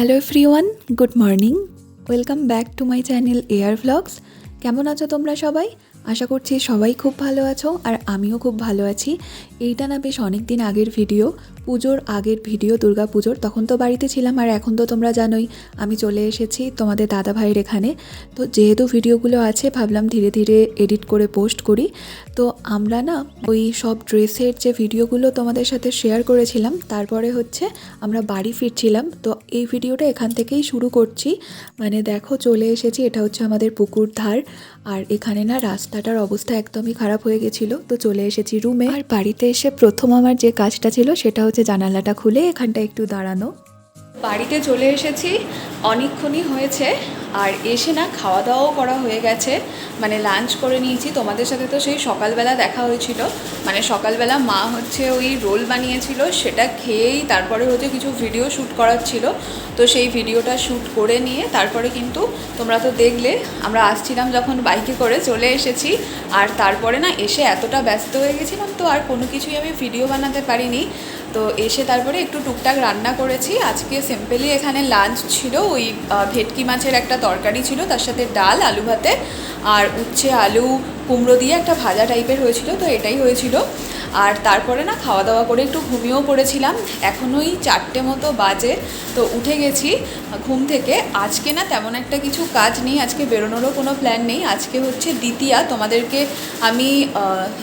Hello free one good morning welcome back to my channel air vlogs কেমন আছো তোমরা সবাই? আশা করছি সবাই খুব ভালো আছো আর আমিও খুব ভালো আছি। এইটা না বেশ অনেক দিন আগের ভিডিও পুজোর আগের ভিডিও, দুর্গা পুজোর, তখন তো বাড়িতে ছিলাম। আর এখন তো তোমরা জানোই, আমি চলে এসেছি তোমাদের দাদা ভাইয়ের এখানে। তো যেহেতু ভিডিওগুলো আছে, ভাবলাম ধীরে ধীরে এডিট করে পোস্ট করি। তো আমরা না ওই সব ড্রেসের যে ভিডিওগুলো তোমাদের সাথে শেয়ার করেছিলাম, তারপরে হচ্ছে আমরা বাড়ি ফিরছিলাম। তো এই ভিডিওটা এখান থেকেই শুরু করছি। মানে দেখো, চলে এসেছি, এটা হচ্ছে আমাদের পুকুর ধার। আর এখানে না রাস্তাটার অবস্থা একদমই খারাপ হয়ে গেছিল। তো চলে এসেছি রুমে আর বাড়িতে এসে প্রথম আমার যে কাজটা ছিল, সেটা হচ্ছে জানালাটা খুলে এখানটা একটু দাঁড়ানো। বাড়িতে চলে এসেছি, অনেকক্ষণই হয়েছে, আর এসে না খাওয়া দাওয়াও করা হয়ে গেছে। মানে লাঞ্চ করে নিয়েছি, তোমাদের সাথে তো সেই সকালবেলা দেখা হয়েছিল। মানে সকালবেলা মা হচ্ছে ওই রোল বানিয়েছিল, সেটা খেয়েই তারপরে হচ্ছে কিছু ভিডিও শ্যুট করার ছিল। তো সেই ভিডিওটা শ্যুট করে নিয়ে তারপরে কিন্তু তোমরা তো দেখলে, আমরা আসছিলাম যখন বাইকে করে চলে এসেছি। আর তারপরে না এসে এতটা ব্যস্ত হয়ে গেছিলাম তো, আর কোনো কিছুই আমি ভিডিও বানাতে পারিনি। তো এসে তারপরে একটু টুকটাক রান্না করেছি। আজকে সিম্পলি এখানে লাঞ্চ ছিল, ওই ভেটকি মাছের একটা তরকারি ছিল, তার সাথে ডাল, আলু ভাতে আর উচ্ছে, আলু, কুমড়ো দিয়ে একটা ভাজা টাইপের হয়েছিল, তো এটাই হয়েছিল। আর তারপরে না খাওয়া দাওয়া করে একটু ঘুমিয়েও পড়েছিলাম। এখনোই চারটে মতো বাজে, তো উঠে গেছি ঘুম থেকে। আজকে না তেমন একটা কিছু কাজ নেই, আজকে বেরোনোরও কোনো প্ল্যান নেই। আজকে হচ্ছে দ্বিতীয়া। তোমাদেরকে আমি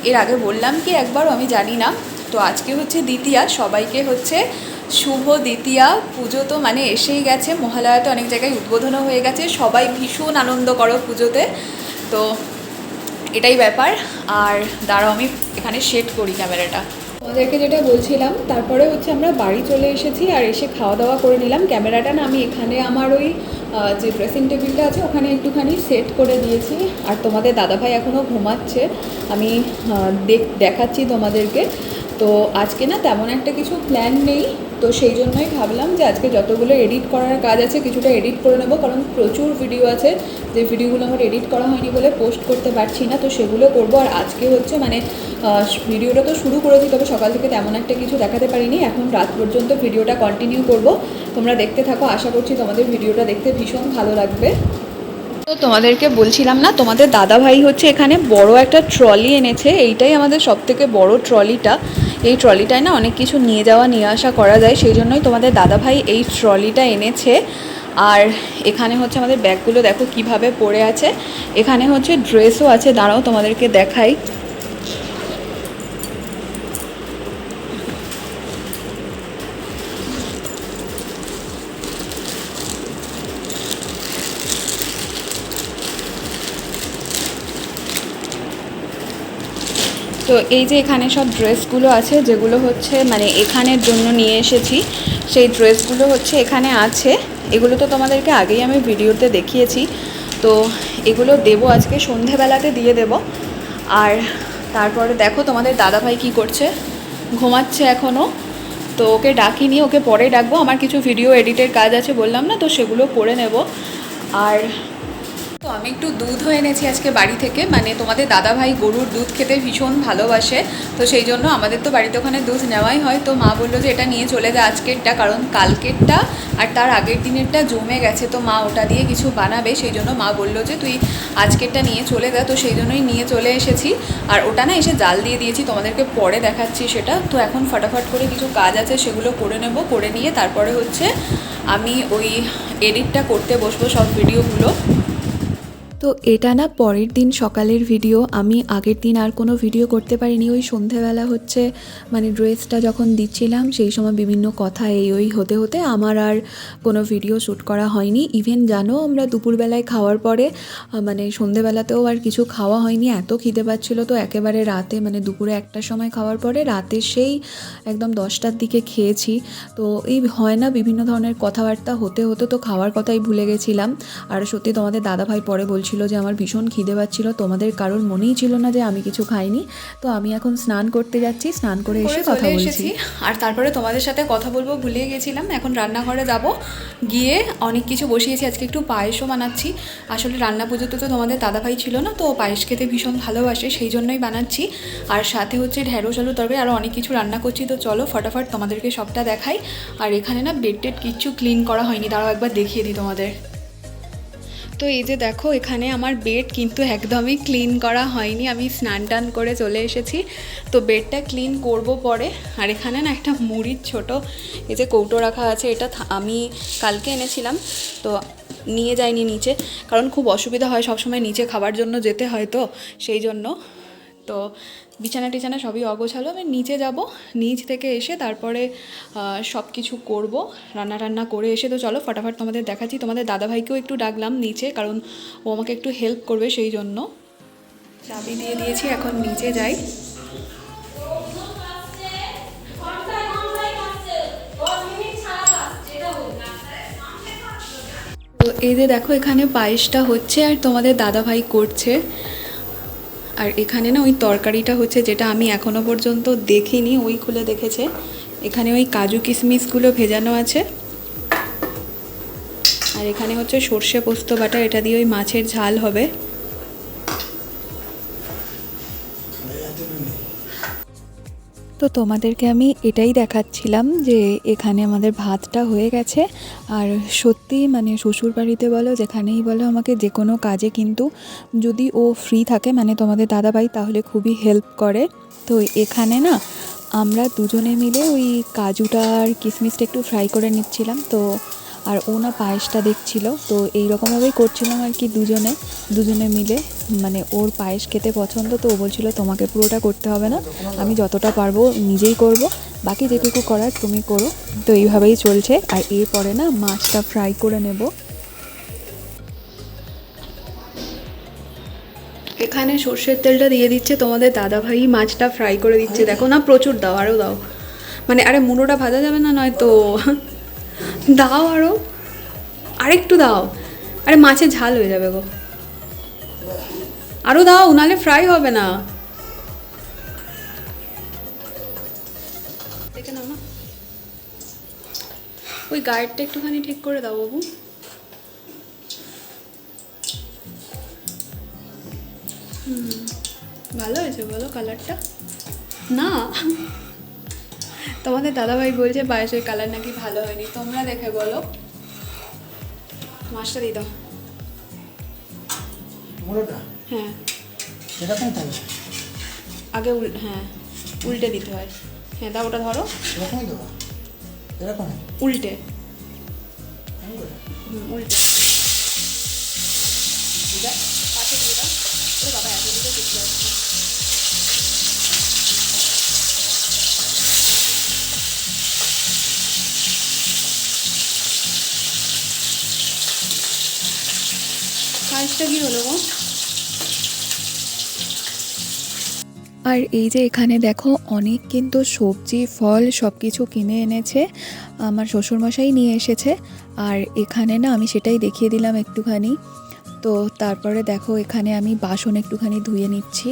এর আগে বললাম কি একবারও আমি জানি না। তো আজকে হচ্ছে দ্বিতীয়া, সবাইকে হচ্ছে শুভ দ্বিতীয়া, পুজো তো মানে এসেই গেছে মহালয়া তো অনেক জায়গায় উদ্বোধনও হয়ে গেছে, সবাই ভীষণ আনন্দ করো পুজোতে। তো এটাই ব্যাপার, আর দাঁড়াও আমি এখানে সেট করি ক্যামেরাটা। তোমাদেরকে যেটা বলছিলাম, তারপরে হচ্ছে আমরা বাড়ি চলে এসেছি, আর এসে খাওয়া দাওয়া করে নিলাম। ক্যামেরাটা না আমি এখানে আমার ওই যে ড্রেসিং টেবিলটা আছে, ওখানে একটুখানি সেট করে দিয়েছি। আর তোমাদের দাদাভাই এখনও ঘুমাচ্ছে, আমি দেখ- দেখাচ্ছি তোমাদেরকে। তো আজকে না তেমন একটা কিছু প্ল্যান নেই। তো সেই জন্যই ভাবলাম যে আজকে যতগুলো এডিট করার কাজ আছে কিছুটা এডিট করে নেব, কারণ প্রচুর ভিডিও আছে। যে ভিডিওগুলো আমার এডিট করা হয়নি বলে পোস্ট করতে পারছি না, তো সেগুলো করব। আর আজকে হচ্ছে মানে ভিডিওটা তো শুরু করেছি, তবে সকাল থেকে তেমন একটা কিছু দেখাতে পারিনি। এখন রাত পর্যন্ত ভিডিওটা কন্টিনিউ করব। তোমরা দেখতে থাকো, আশা করছি তোমাদের ভিডিওটা দেখতে ভীষণ ভালো লাগবে। তো তোমাদেরকে বলছিলাম না, তোমাদের দাদা ভাই হচ্ছে এখানে বড় একটা ট্রলি এনেছে। এইটাই আমাদের সব থেকে বড় ট্রলিটা এই ট্রলিটায় না অনেক কিছু নিয়ে যাওয়া, নিয়ে আসা করা যায়, সেই জন্যই তোমাদের দাদা ভাই এই ট্রলিটা এনেছে। আর এখানে হচ্ছে আমাদের ব্যাগগুলো দেখো কীভাবে পড়ে আছে। এখানে হচ্ছে ড্রেসও আছে, দাঁড়াও তোমাদেরকে দেখাই। তো এই যে এখানে সব ড্রেসগুলো আছে, যেগুলো হচ্ছে মানে এখানের জন্য নিয়ে এসেছি, সেই ড্রেসগুলো হচ্ছে এখানে আছে। এগুলো তো তোমাদেরকে আগেই আমি ভিডিওতে দেখিয়েছি। তো এগুলো দেবো আজকে, সন্ধেবেলাতে দিয়ে দেব। আর তারপরে দেখো তোমাদের দাদাভাই কি করছে। ঘুমাচ্ছে এখনও তো ওকে ডাকিনি, ওকে পরে ডাকবো। আমার কিছু ভিডিও এডিটের কাজ আছে বললাম না, তো সেগুলো করে নেব। আর আমি একটু দুধও এনেছি আজকে বাড়ি থেকে। মানে তোমাদের দাদা ভাই গরুর দুধ খেতে ভীষণ ভালোবাসে। তো সেই জন্য আমাদের তো বাড়িতে ওখানে দুধ নেওয়াই হয়। তো মা বলল যে এটা নিয়ে চলে যা আজকেরটা, কারণ কালকেরটা আর তার আগের দিনেরটা জমে গেছে। তো মা ওটা দিয়ে কিছু বানাবে। সেই জন্য মা বলল যে তুই আজকেরটা নিয়ে চলে যা। তো সেই জন্যই নিয়ে চলে এসেছি। আর ওটা না এসে জাল দিয়ে দিয়েছি। তোমাদেরকে পরে দেখাচ্ছি সেটা। তো এখন ফটাফট করে কিছু কাজ আছে, সেগুলো করে নেব। করে নিয়ে তারপরে হচ্ছে আমি ওই এডিটটা করতে বসবো সব ভিডিওগুলো তো এটা না পরের দিন সকালের ভিডিও আমি আগের দিন আর কোনো ভিডিও করতে পারিনি। ওই সন্ধেবেলা হচ্ছে মানে ড্রেসটা যখন দিচ্ছিলাম, সেই সময় বিভিন্ন কথা এই ওই হতে হতে আমার আর কোনো ভিডিও শ্যুট করা হয়নি। ইভেন জানো, আমরা দুপুরবেলায় খাওয়ার পরে মানে সন্ধেবেলাতেও আর কিছু খাওয়া হয়নি। এত খিদে পাচ্ছিলো তো একেবারে রাতে মানে দুপুরে একটার সময় খাওয়ার পরে রাতে সেই একদম দশটার দিকে খেয়েছি। তো এই হয় না, বিভিন্ন ধরনের কথাবার্তা হতে হতে তো খাওয়ার কথাই ভুলে গেছিলাম। আর সত্যি তোমাদের দাদা ভাই পরে বলছিল বলছিল যে আমার ভীষণ খিদে পাচ্ছিল তোমাদের কারোর মনেই ছিল না যে আমি কিছু খাইনি। তো আমি এখন স্নান করতে যাচ্ছি স্নান করে এসে কথা বলছি। আর তারপরে তোমাদের সাথে কথা বলব ভুলে গেছিলাম এখন রান্নাঘরে যাব। গিয়ে অনেক কিছু বসিয়েছি আজকে একটু পায়েসও বানাচ্ছি। আসলে রান্না পুজোতে তো তোমাদের দাদাভাই ছিল না তো পায়েস খেতে ভীষণ ভালোবাসে সেই জন্যই বানাচ্ছি। আর সাথে হচ্ছে ঢেঁড়স আলু তরকারি আরও অনেক কিছু রান্না করছি। তো চলো ফটাফট তোমাদেরকে সবটা দেখাই। আর এখানে না বেড টেড কিচ্ছু ক্লিন করা হয়নি তারাও একবার দেখিয়ে দিই তোমাদের। তো এই যে দেখো, এখানে আমার বেড কিন্তু একদমই ক্লিন করা হয়নি। আমি স্নান টান করে চলে এসেছি। তো বেডটা ক্লিন করব পরে। আর এখানে না একটা মুড়ির ছোট এই যে কৌটো রাখা আছে, এটা আমি কালকে এনেছিলাম। তো নিয়ে যাইনি নিচে, কারণ খুব অসুবিধা হয় সবসময় নিচে খাবার জন্য যেতে হয় তো, সেই জন্য। তো বিছানা টিছানা সবই অগোছালো। আমি নিচে যাব, নিচ থেকে এসে তারপরে সব কিছু করব, রান্না টান্না করে এসে তো চলো ফটাফট তোমাদের দেখাচ্ছি। তোমাদের দাদাভাইকেও একটু ডাকলাম নিচে, কারণ ও আমাকে একটু হেল্প করবে সেই জন্য। চাবি দিয়ে দিয়েছি, এখন নিচে যাই। তো এই যে দেখো এখানে পায়েসটা হচ্ছে আর তোমাদের দাদাভাই করছে। আর এখানে না ওই তরকারিটা হচ্ছে যেটা আমি এখনও পর্যন্ত দেখিনি, ওই খুলে দেখেছে। এখানে ওই কাজু কিশমিশগুলো ভেজানো আছে। আর এখানে হচ্ছে সর্ষে পোস্ত বাটা, এটা দিয়ে ওই মাছের ঝাল হবে। তো তোমাদেরকে আমি এটাই দেখাচ্ছিলাম যে এখানে আমাদের ভাতটা হয়ে গেছে। আর সত্যি মানে শ্বশুর বাড়িতে বলো, যেখানেই বলো, আমাকে যে কোনো কাজে কিন্তু যদি ও ফ্রি থাকে মানে তোমাদের দাদাভাই, তাহলে খুবই হেল্প করে। তো এখানে না, আমরা দুজনে মিলে ওই কাজুটা আর কিশমিশটা একটু ফ্রাই করে নিচ্ছিলাম। তো আর ও না পায়েসটা দেখছিল। তো এই রকমভাবেই করছিলাম আর কি দুজনে দুজনে মিলে। মানে ওর পায়েস খেতে পছন্দ, তো ও বলছিল, তোমাকে পুরোটা করতে হবে না। আমি যতটা পারব নিজেই করব। বাকি যেটুকু করার তুমি করো। তো এইভাবেই চলছে। আর এরপরে না মাছটা ফ্রাই করে নেব। এখানে সর্ষের তেলটা দিয়ে দিচ্ছে তোমাদের দাদাভাই। মাছটা ফ্রাই করে দিচ্ছে। দেখো না, প্রচুর দাও, আরও দাও। মানে আরে, মুড়োটা ভাজা যাবে না নয়তো? দাও আরও আরেকটু দাও। আরে মাছের ঝাল হয়ে যাবে গো। আরও দাও, নাহলে ফ্রাই হবে না। দেখে নাও না ওই গায়েরটা একটুখানি ঠিক করে দাও বাবু। ভালো হয়েছে বলো কালারটা না। তোমাদের দাদাভাই বলছে পায়েসের কালার নাকি ভালো হয়নি। তোমরা দেখে বলো। মাছটা দিয়ে দাও। হ্যাঁ। এরকম থাকবে আগে উল হ্যাঁ উল্টে দিতে হয়। হ্যাঁ দাও ওটা ধরো। এরকমই দেবো। এরকম উল্টে। উল্টে। পাশে দিয়ে দাও। বাবা এত দিকে দেখতে আসছে নেব। আর এই যে এখানে দেখো, অনেক কিন্তু সবজি, ফল সব কিছু কিনে এনেছে, আমার শ্বশুরমশাই নিয়ে এসেছে। আর এখানে না আমি সেটাই দেখিয়ে দিলাম একটুখানি। তো তারপরে দেখো, এখানে আমি বাসন একটুখানি ধুয়ে নিচ্ছি।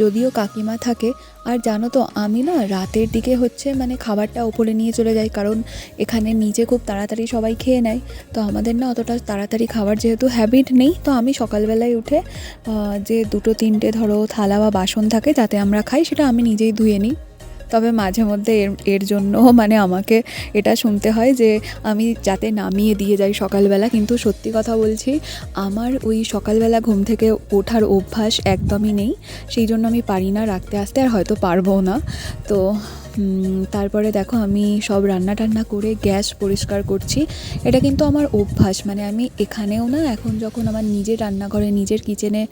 যদিও কাকিমা থাকে, আর জানো তো, আমি না রাতের দিকে হচ্ছে মানে খাবারটা ওপরে নিয়ে চলে যাই, কারণ এখানে নিচে খুব তাড়াতাড়ি সবাই খেয়ে নেয়। তো আমাদের না অতটা তাড়াতাড়ি খাবার যেহেতু হ্যাবিট নেই, তো আমি সকালবেলায় উঠে যে দুটো, তিনটে ধরো থালা বা বাসন থাকে, যাতে আমরা খাই, সেটা আমি নিজেই ধুয়ে নিই। তবে মাঝে মধ্যে এর এর জন্য মানে আমাকে এটা শুনতে হয় যে আমি যাতে নামিয়ে দিয়ে যাই সকালবেলা। কিন্তু সত্যি কথা বলছি, আমার ওই সকালবেলা ঘুম থেকে ওঠার অভ্যাস একদমই নেই। সেই জন্য আমি পারি না রাখতে আসতে আর হয়তো পারব না। তো তারপরে দেখো আমি সব রান্না টান্না করে গ্যাস পরিষ্কার করছি। এটা কিন্তু আমার অভ্যাস মানে আমি এখানেও না, এখন যখন আমার নিজের রান্নাঘরে, নিজের কিচেনে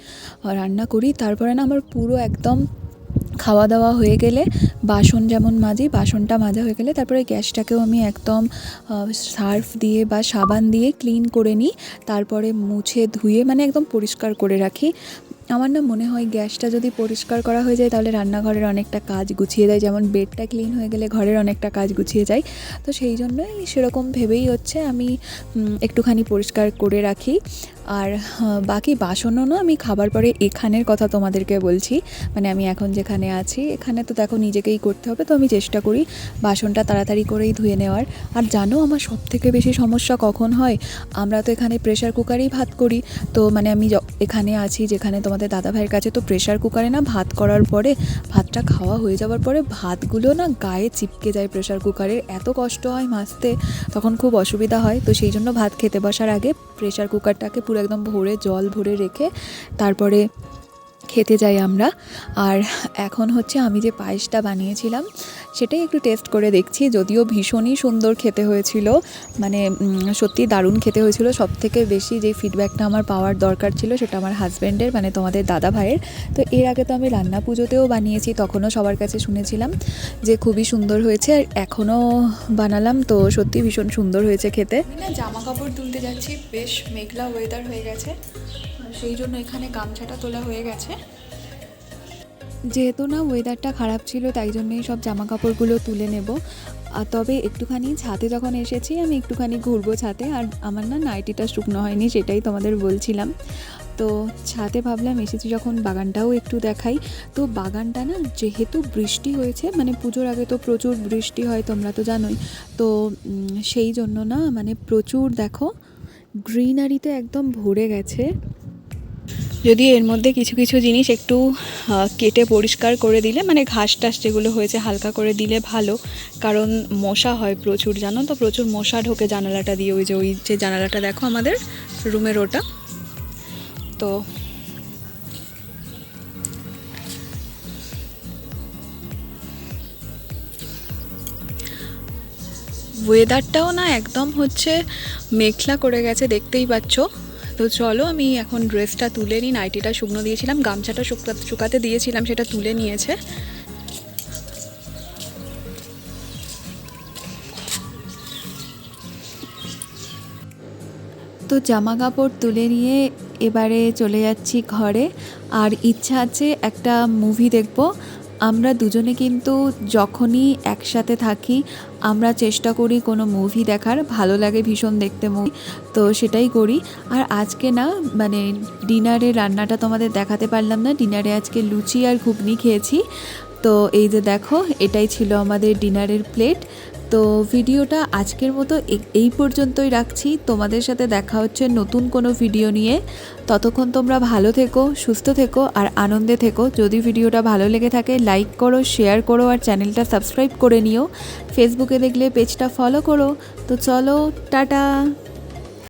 রান্না করি, তারপরে না আমার পুরো একদম খাওয়া দাওয়া হয়ে গেলে বাসন যেমন মাজি, বাসনটা মাজা হয়ে গেলে তারপরে গ্যাসটাকেও আমি একদম সার্ফ দিয়ে বা সাবান দিয়ে ক্লিন করে নিই। তারপরে মুছে ধুয়ে মানে একদম পরিষ্কার করে রাখি। আমার না মনে হয় গ্যাসটা যদি পরিষ্কার করা হয়ে যায় তাহলে রান্নাঘরের অনেকটা কাজ গুছিয়ে দেয়। যেমন বেডটা ক্লিন হয়ে গেলে ঘরের অনেকটা কাজ গুছিয়ে যায়। তো সেই জন্যই সেরকম ভেবেই হচ্ছে আমি একটুখানি পরিষ্কার করে রাখি। আর হ্যাঁ, বাকি বাসনও না আমি খাবার পরে এখানের কথা তোমাদেরকে বলছি। মানে আমি এখন যেখানে আছি এখানে তো দেখো নিজেকেই করতে হবে। তো আমি চেষ্টা করি বাসনটা তাড়াতাড়ি করেই ধুয়ে নেওয়ার। আর জানো আমার সব থেকে বেশি সমস্যা কখন হয়? আমরা তো এখানে প্রেশার কুকারেই ভাত করি। তো মানে আমি এখানে আছি যেখানে তোমাদের দাদা ভাইয়ের কাছে তো প্রেশার কুকারে না ভাত করার পরে, ভাতটা খাওয়া হয়ে যাওয়ার পরে ভাতগুলো না গায়ে চিপকে যায় প্রেশার কুকারের এত কষ্ট হয় মাছতে তখন খুব অসুবিধা হয়। তো সেই জন্য ভাত খেতে বসার আগে প্রেশার কুকারটাকে পুরো একদম ভরে, জল ভরে রেখে, তারপরে খেতে যাই আমরা। আর এখন হচ্ছে আমি যে পায়েসটা বানিয়েছিলাম, সেটাই একটু টেস্ট করে দেখছি। যদিও ভীষণই সুন্দর খেতে হয়েছিল মানে সত্যি দারুণ খেতে হয়েছিল। সব থেকে বেশি যে ফিডব্যাকটা আমার পাওয়ার দরকার ছিল, সেটা আমার হাজব্যান্ডের মানে তোমাদের দাদা ভাইয়ের। তো এর আগে তো আমি রান্না পুজোতেও বানিয়েছি, তখনও সবার কাছে শুনেছিলাম যে খুবই সুন্দর হয়েছে। আর এখনও বানালাম, তো সত্যি ভীষণ সুন্দর হয়েছে খেতে। জামা কাপড় তুলতে যাচ্ছি, বেশ মেঘলা ওয়েদার হয়ে গেছে। সেই জন্য এখানে গামছাটা তোলা হয়ে গেছে। যেহেতু না ওয়েদারটা খারাপ ছিল, তাই জন্যই সব জামা কাপড়গুলো তুলে নেব। আর তবে একটুখানি ছাদে যখন এসেছি, আমি একটুখানি ঘুরবো ছাদে আর আমার না নাইটিটা শুকনো হয়নি, সেটাই তোমাদের বলছিলাম। তো ছাদে ভাবলাম এসেছি যখন বাগানটাও একটু দেখাই। তো বাগানটা না যেহেতু বৃষ্টি হয়েছে মানে পুজোর আগে তো প্রচুর বৃষ্টি হয়, তোমরা তো জানোই। তো সেই জন্য না মানে প্রচুর দেখো, গ্রিনারিতে একদম ভরে গেছে। যদি এর মধ্যে কিছু কিছু জিনিস একটু কেটে পরিষ্কার করে দিলে মানে ঘাস টাস যেগুলো হয়েছে হালকা করে দিলে ভালো। কারণ মশা হয় প্রচুর, জানো তো? প্রচুর মশা ঢোকে জানালাটা দিয়ে, ওই যে ওই যে জানালাটা দেখো আমাদের রুমের ওটা। তো ওয়েদারটাও না একদম হচ্ছে মেঘলা করে গেছে, দেখতেই পাচ্ছ। তো চলো, আমি এখন ড্রেসটা তুলে নিই। নাইটিটা শুকনো দিয়েছিলাম, গামছাটা শুকা শুকাতে দিয়েছিলাম, সেটা তুলে নিয়েছে। তো জামা কাপড় তুলে নিয়ে এবারে চলে যাচ্ছি ঘরে। আর ইচ্ছা আছে একটা মুভি দেখব। আমরা দুজনে কিন্তু যখনই একসাথে থাকি, আমরা চেষ্টা করি কোনো মুভি দেখার। ভালো লাগে ভীষণ দেখতে মুভি তো সেটাই করি। আর আজকে না মানে ডিনারে রান্নাটা তোমাদের দেখাতে পারলাম না। ডিনারে আজকে লুচি আর ঘুগনি খেয়েছি। তো এই যে দেখো, এটাই ছিল আমাদের ডিনারের প্লেট তো ভিডিওটা আজকের মতো এই পর্যন্তই রাখছি। তোমাদের সাথে দেখা হচ্ছে নতুন কোনো ভিডিও নিয়ে। ততক্ষণ তোমরা ভালো থেকো, সুস্থ থেকো আর আনন্দে থেকো। যদি ভিডিওটা ভালো লেগে থাকে, লাইক করো, শেয়ার করো আর চ্যানেলটা সাবস্ক্রাইব করে নিও। ফেসবুকে দেখলে পেজটা ফলো করো। তো চলো, টাটা!